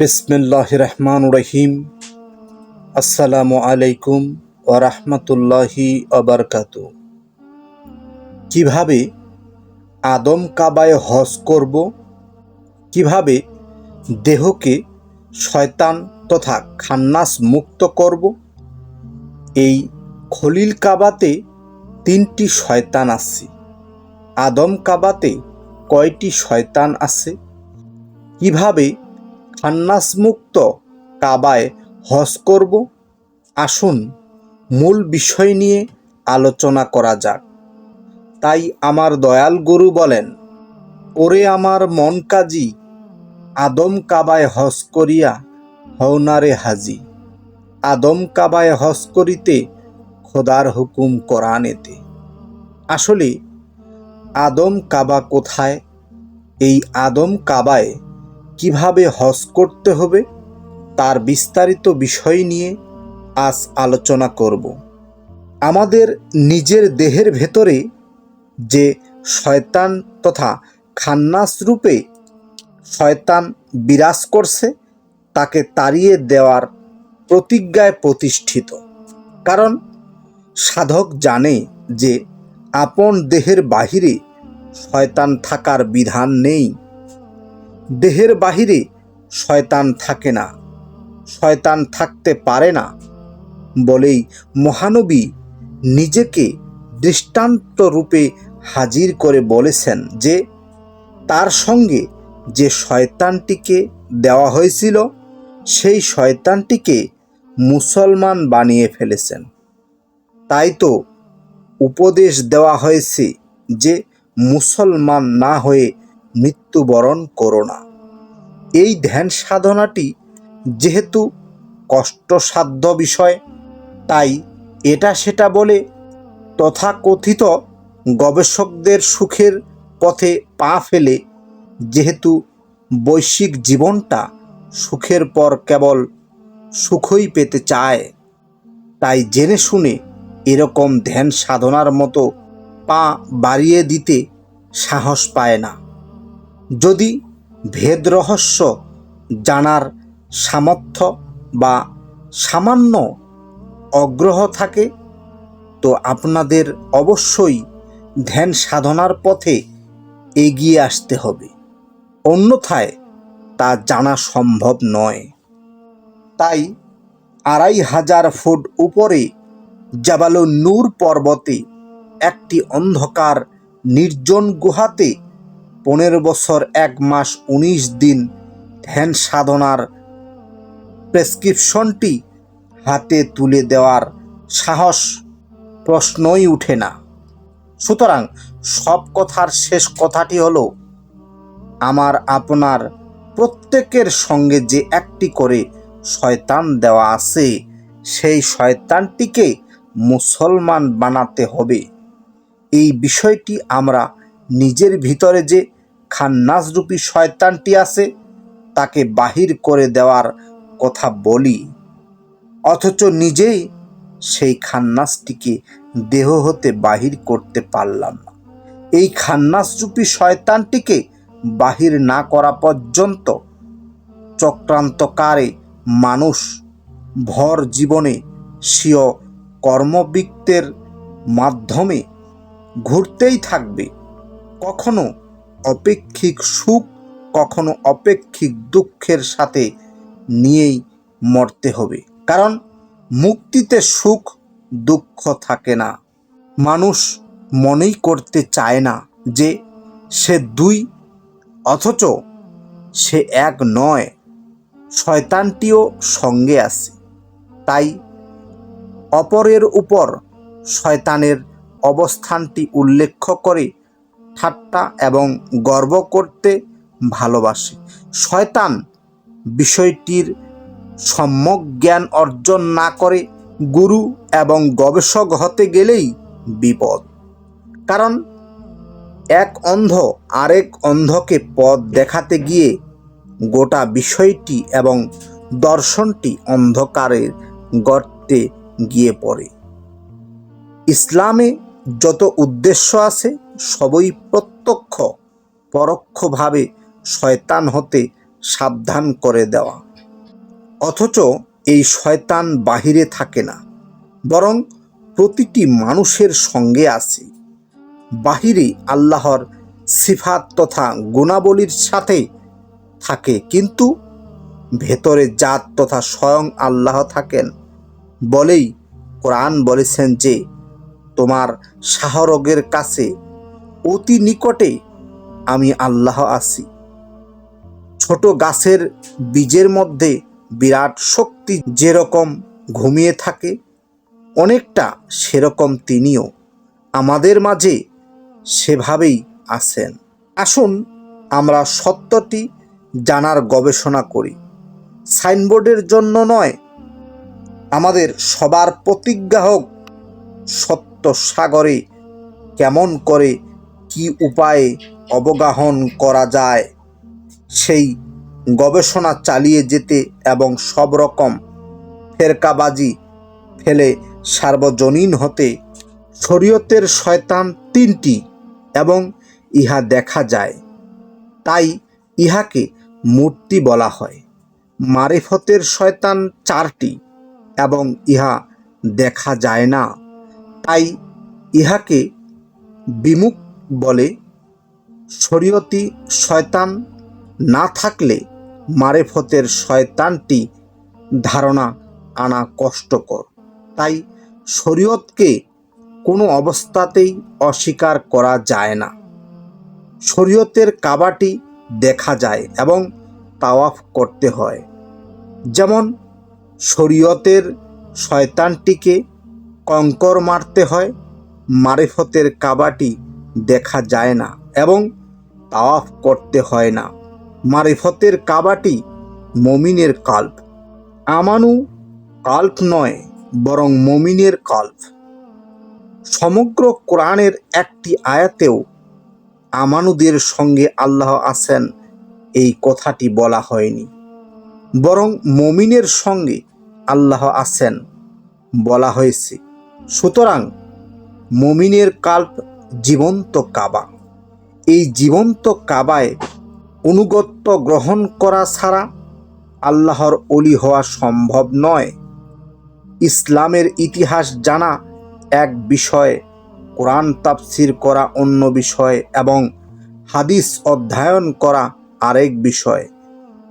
বিসমিল্লাহ রহমান রহিম। আসসালামু আলাইকুম ও রহমতুল্লাহি অবরকাত কীভাবে আদম কাবায় হজ করব? কীভাবে দেহকে শয়তান তথা খান্নাস মুক্ত করব? এই খলিল কাবাতে তিনটি শয়তান আছে। আদম কাবাতে কয়টি শয়তান আছে? কীভাবে খান্নাস মুক্ত কাবায় হজ করব। আসুন, মূল বিষয় নিয়ে আলোচনা করা যাক। তাই আমার দয়াল গুরু বলেন, ওরে আমার মন কাজী, আদম কাবায় হজ করিয়া হওনারে হাজি। আদম কাবায় হজ করিতে খোদার হুকুম কোরআনেতে। আসলে, আদম কাবা কোথায়? এই আদম কাবায় কীভাবে হজ করতে হবে তার বিস্তারিত বিষয় নিয়ে আজ আলোচনা করব। আমাদের নিজের দেহের ভেতরে যে শয়তান তথা খান্নাস রূপে শয়তান বিরাজ করছে, তাকে তাড়িয়ে দেওয়ার প্রতিজ্ঞায় প্রতিষ্ঠিত। কারণ সাধক জানে যে আপন দেহের বাহিরে শয়তান থাকার বিধান নেই। দেহের বাহিরে শয়তান থাকে না, শয়তান থাকতে পারে না। বলেই মহানবী নিজেকে দৃষ্টান্ত রূপে হাজির করে বলেছেন যে, তার সঙ্গে যে শয়তানটিকে দেওয়া হয়েছিল, সেই শয়তানটিকে মুসলমান বানিয়ে ফেলেছেন। তাই তো উপদেশ দেওয়া হয়েছে যে, মুসলমান না হয়ে মৃত্যুবরণ করো না। এই ধ্যান সাধনাটি যেহেতু কষ্টসাধ্য বিষয়, তাই এটা সেটা বলে তথাকথিত গবেষকদের সুখের পথে পা ফেলে, যেহেতু বৈশ্বিক জীবনটা সুখের পর কেবল সুখই পেতে চায়। তাই জেনে শুনে এরকম ধ্যান সাধনার মতো পা বাড়িয়ে দিতে সাহস পায় না। যদি ভেদ রহস্য জানার সামর্থ্য বা সামান্য অগ্রহ থাকে, তো আপনাদের অবশ্যই ধ্যান সাধনার পথে এগিয়ে আসতে হবে। অন্যথায় তা জানা সম্ভব নয়। তাই আড়াই হাজার ফুট উপরে জাবালু নূর পর্বতে একটি অন্ধকার নির্জন গুহাতে পনেরো বছর, এক মাস, উনিশ দিন ধ্যান সাধনার প্রেসক্রিপশনটি হাতে তুলে দেওয়ার সাহস প্রশ্নই উঠে না। সুতরাং সব কথার শেষ কথাটি হলো, আমার, আপনার প্রত্যেকের সঙ্গে যে একটি করে শয়তান দেওয়া আছে, সেই শয়তানটিকে মুসলমান বানাতে হবে। এই বিষয়টি আমরা নিজের ভিতরে যে খান্নাসরূপী শয়তানটি আছে, তাকে বাহির করে দেওয়ার কথা বলি। অথচ নিজেই সেই খান্নাসটিকে দেহ হতে বাহির করতে পারলাম না। এই খান্নাসরূপী শয়তানটিকে বাহির না করা পর্যন্ত চক্রান্তকারে মানুষ ভর জীবনে স্বীয় কর্মবৃত্তের মাধ্যমে ঘুরতেই থাকবে। কখনো অপেক্ষিক সুখ, কখনো অপেক্ষিক দুঃখের সাথে নিয়েই মরতে হবে। কারণ মুক্তিতে সুখ, দুঃখ থাকে না। মানুষ মনেই করতে চায় না যে সে দুই, অথচ সে এক নয়, শয়তানটিও সঙ্গে আছে। তাই অপরের উপর শয়তানের অবস্থানটি উল্লেখ করে ঠাট্টা এবং গর্ব করতে ভালোবাসে। শয়তান বিষয়টির সম্যক জ্ঞান অর্জন না করে গুরু এবং গবেষক হতে গেলেই বিপদ। কারণ এক অন্ধ আরেক অন্ধকে পথ দেখাতে গিয়ে গোটা বিষয়টি এবং দর্শনটি অন্ধকারের গর্তে গিয়ে পড়ে। ইসলামে যত উদ্দেশ্য আছে সবই প্রত্যক্ষ, পরোক্ষভাবে শয়তান হতে সাবধান করে দেওয়া। অথচ এই শয়তান বাহিরে থাকে না, বরং প্রতিটি মানুষের সঙ্গে আছে। বাহিরে আল্লাহর সিফাত তথা গুণাবলীর সাথে থাকে, কিন্তু ভেতরে জাত তথা স্বয়ং আল্লাহ থাকেন। বলেই কোরআন বলেছেন যে, তোমার শাহরগের কাছে অতি নিকটে আমি আল্লাহ আছি। ছোট গাছের বীজের মধ্যে বিরাট শক্তি যেরকম ঘুমিয়ে থাকে, অনেকটা সেরকম তিনিও আমাদের মাঝে সেভাবেই আছেন। আসুন আমরা সত্যটি জানার গবেষণা করি। সাইনবোর্ডের জন্য নয়, আমাদের সবার প্রতিজ্ঞা হোক সত্য সাগরে কেমন করে কি উপায়ে অবগাহন করা যায়? সেই গবেষণা চালিয়ে যেতে এবং সব রকম ফেরকাবাজি ফেলে সার্বজনীন হতে শরীয়তের শয়তান তিনটি এবং ইহা দেখা যায়। তাই ইহাকে মূর্তি বলা হয়। মারিফতের শয়তান চারটি এবং ইহা দেখা যায় না। তাই ইহাকে বিমুখ বলে, শরীয়তি শয়তান না থাকলে মারেফতের শয়তানটি ধারণা আনা কষ্টকর। তাই শরীয়তকে কোনো অবস্থাতেই অস্বীকার করা যায় না। শরীয়তের কাবাটি দেখা যায় এবং তাওয়াফ করতে হয়। যেমন, শরীয়তের শয়তানটিকে কঙ্কর মারতে হয়, মারেফতের কাবাটি দেখা যায় না এবং তাওয়াফ করতে হয় না। মারিফতের কাবাটি মমিনের কাল্প। আমানু কাল্প নয়, বরং মমিনের কাল্প। সমগ্র কোরআনের একটি আয়াতেও আমানুদের সঙ্গে আল্লাহ আছেন এই কথাটি বলা হয়নি। বরং মমিনের সঙ্গে আল্লাহ আছেন বলা হয়েছে। সুতরাং মমিনের কাল্প জীবন্ত কাবা। এই জীবন্ত কাবায় অনুগত্য গ্রহণ করা ছাড়া আল্লাহর অলি হওয়া সম্ভব নয়। ইসলামের ইতিহাস জানা এক বিষয়, কোরআন তাফসির করা অন্য বিষয় এবং হাদিস অধ্যয়ন করা আরেক বিষয়।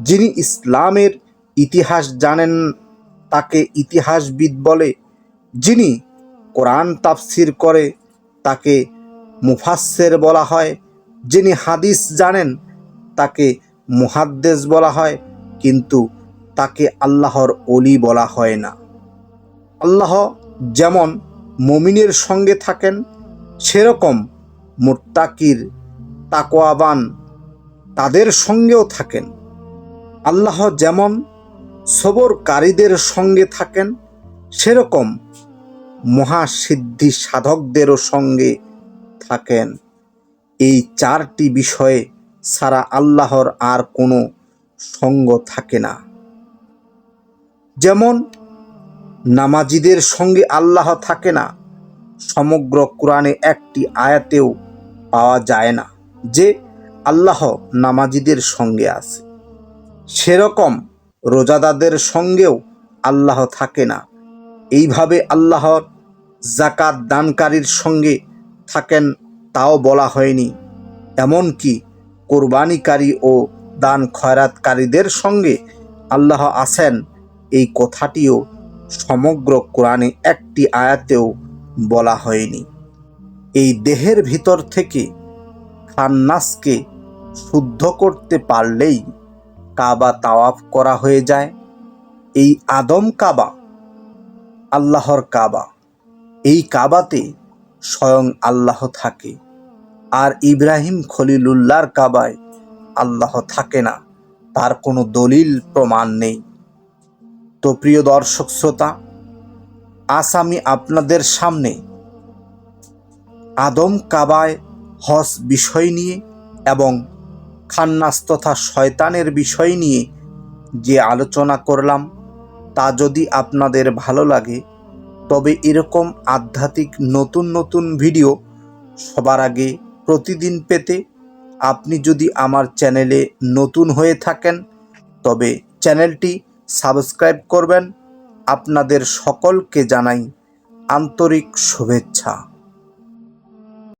যিনি ইসলামের ইতিহাস জানেন, তাকে ইতিহাসবিদ বলে। যিনি কোরআন তাফসির করে, তাকে মুফাসের বলা হয়। যিনি হাদিস জানেন, তাকে মুহাদ্দেস বলা হয়, কিন্তু তাকে আল্লাহর অলি বলা হয় না। আল্লাহ যেমন মমিনের সঙ্গে থাকেন, সেরকম মোত্তাকির তাকোয়াবান তাদের সঙ্গেও থাকেন। আল্লাহ যেমন সবরকারীদের সঙ্গে থাকেন, সেরকম মহাসিদ্ধি সাধকদেরও সঙ্গে থাকেন। এই চারটি বিষয়ে সারা আল্লাহর আর কোনো সঙ্গ থাকে না। যেমন, নামাজিদের সঙ্গে আল্লাহ থাকে না, সমগ্র কোরআনে একটি আয়াতেও পাওয়া যায় না যে আল্লাহ নামাজিদের সঙ্গে আছে। সেরকম রোজাদাদের সঙ্গেও আল্লাহ থাকে না। এইভাবে আল্লাহর জাকাত দানকারীর সঙ্গে থাকেন তাও বলা হয়নি। এমনকি কোরবানিকারী ও দান খয়রাতকারীদের সঙ্গে আল্লাহ আছেন, এই কথাটিও সমগ্র কোরআনে একটি আয়াতেও বলা হয়নি। এই দেহের ভিতর থেকে খান্নাসকে শুদ্ধ করতে পারলেই কাবা তাওয়াফ করা হয়ে যায়। এই আদম কাবা, আল্লাহর কাবা, এই কাবাতে স্বয়ং আল্লাহ থাকে। আর ইব্রাহিম খলিলুল্লাহর কাবায় আল্লাহ থাকে না। তার কোনো দলিল প্রমাণ নেই। তো প্রিয় দর্শক শ্রোতা, আজ আমি আপনাদের সামনে আদম কাবায় হস বিষয় নিয়ে এবং খান্নাস তথা শয়তানের বিষয় নিয়ে যে আলোচনা করলাম, তা যদি আপনাদের ভালো লাগে তবে এরকম আধ্যাত্মিক নতুন নতুন ভিডিও সবার আগে প্রতিদিন পেতে আপনি যদি আমার চ্যানেলে নতুন হয়ে থাকেন, তবে চ্যানেলটি সাবস্ক্রাইব করবেন। আপনাদের সকলকে জানাই আন্তরিক শুভেচ্ছা।